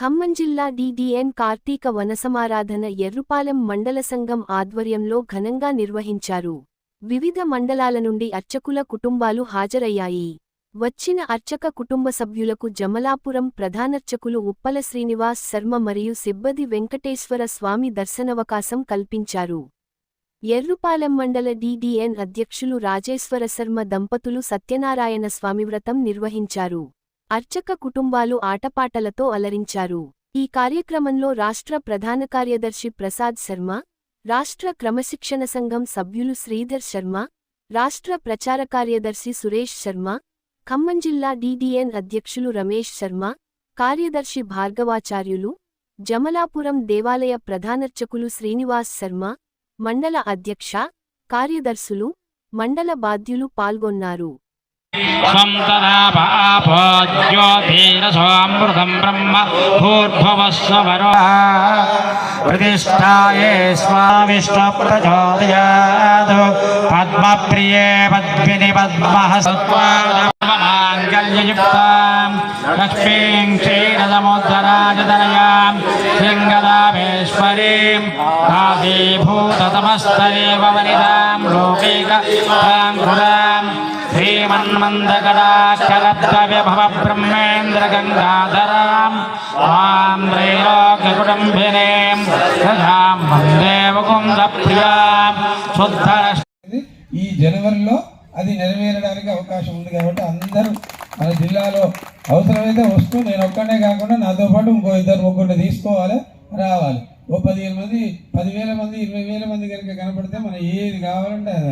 ఖమ్మం జిల్లా డిడిఎన్ కార్తీక వనసమారాధన ఎర్రుపాలెం మండల సంఘం ఆధ్వర్యంలో ఘనంగా నిర్వహించారు. వివిధ మండలాల నుండి అర్చకుల కుటుంబాలు హాజరయ్యాయి. వచ్చిన అర్చక కుటుంబ సభ్యులకు జమలాపురం ప్రధానర్చకులు ఉప్పల శ్రీనివాస్ శర్మ మరియు సిబ్బది వెంకటేశ్వర స్వామి దర్శనవకాశం కల్పించారు. ఎర్రుపాలెం మండల డిడిఎన్ అధ్యక్షులు రాజేశ్వర శర్మ దంపతులు సత్యనారాయణ స్వామి వ్రతం నిర్వహించారు. అర్చక కుటుంబాలు ఆటపాటలతో అలరించారు. ఈ కార్యక్రమంలో రాష్ట్ర ప్రధాన కార్యదర్శి ప్రసాద్ శర్మ రాష్ట్ర క్రమశిక్షణ సంఘం సభ్యులు శ్రీధర్ శర్మ రాష్ట్ర ప్రచార కార్యదర్శి సురేష్ శర్మ ఖమ్మం జిల్లా డిడిఎన్ అధ్యక్షులు రమేష్ శర్మ కార్యదర్శి భార్గవాచార్యులు జమలాపురం దేవాలయ ప్రధానర్చకులు శ్రీనివాస్ శర్మ మండల అధ్యక్ష కార్యదర్శులు మండల బాధ్యులు పాల్గొన్నారు. त्वं तदा पापोज्योतिरसोऽमृतं ब्रह्म भूर्भुवस्वरो प्रतिष्ठाये स्वाविष्टप्रचोदयात् पद्मप्रिये पद्मिनि पद्मः सत्त्वामाङ्गल्ययुक्तां लक्ष्मीं क्षीरसमुद्धराजतनयां शृङ्गदामेश्वरीं आदिभूततमस्तदेव वनितां लोकैकतां गुणां श्रीमन्मन्दकटाक्षलब्धविभव ब्रह्मेन्द्रगङ्गाधरां मां त्रैलोक्यकुटुम्बिनीं रथां वन्दे मुकुन्दप्रियां शुद्धर ఇది ఈ జనవరిలో అది నెరవేరడానికి అవకాశం ఉంది కాబట్టి అందరూ మన జిల్లాలో అవసరమైతే వస్తూ నేను ఒక్కడే కాకుండా నాతో పాటు ఇంకో ఇద్దరు ముగ్గురిని తీసుకోవాలి రావాలి ఓ పదిహేను మంది పదివేల మంది ఇరవై వేల మంది కనుక కనపడితే మనం ఏది కావాలంటే అది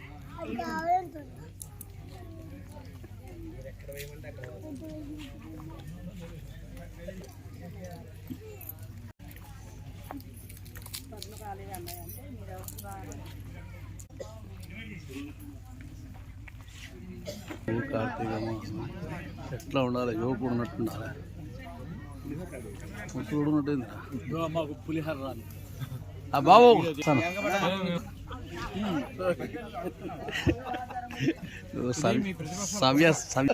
కార్తీక మాసం ఎట్లా ఉండాలి? యువకుడు ఉన్నట్టు ఉండాలి ముసలుడు ఉన్నట్టు మాకు పులిహోర రాదు ఆ బాబు. సవ్య సవ్య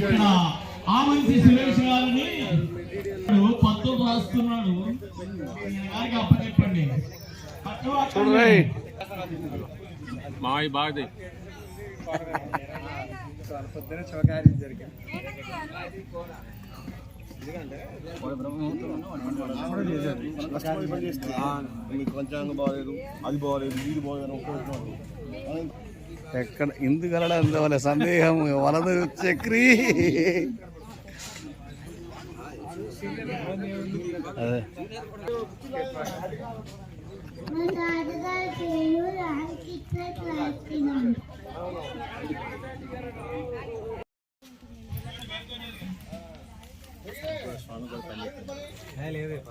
ఇక్కడ ఆమంచి సురేష్ గారిని పత్తులు రాస్తున్నాడు. గారికి అప్పచెప్పండి. మావి బాగుంది మీకు పంచాంగం బాగాలేదు అది బాగాలేదు ఇది బాగాలేదు ఎక్కడ ఎందుకలడా అందువల్ల సందేహం వలదు చక్రి.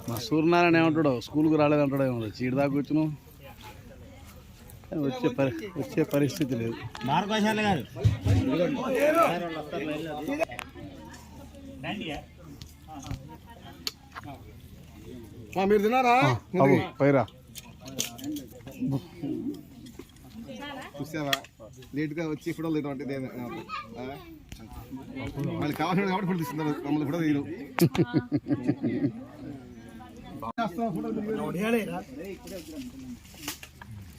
మా సూర్యనారాయణ ఏమంటాడు? స్కూల్కి రాలేదంటాడు ఏమో చీడ దాకా వచ్చినావు వచ్చే పరి వచ్చే పరిస్థితి లేదు. మీరు తిన్నారా? పైరా. చూసావా? లేట్గా వచ్చి ఫోటోలు. ఆ? వాళ్ళు కావాల్సిన కాబట్టి ఫోటో తీస్తున్నారు. మమ్మల్ని ఫోటో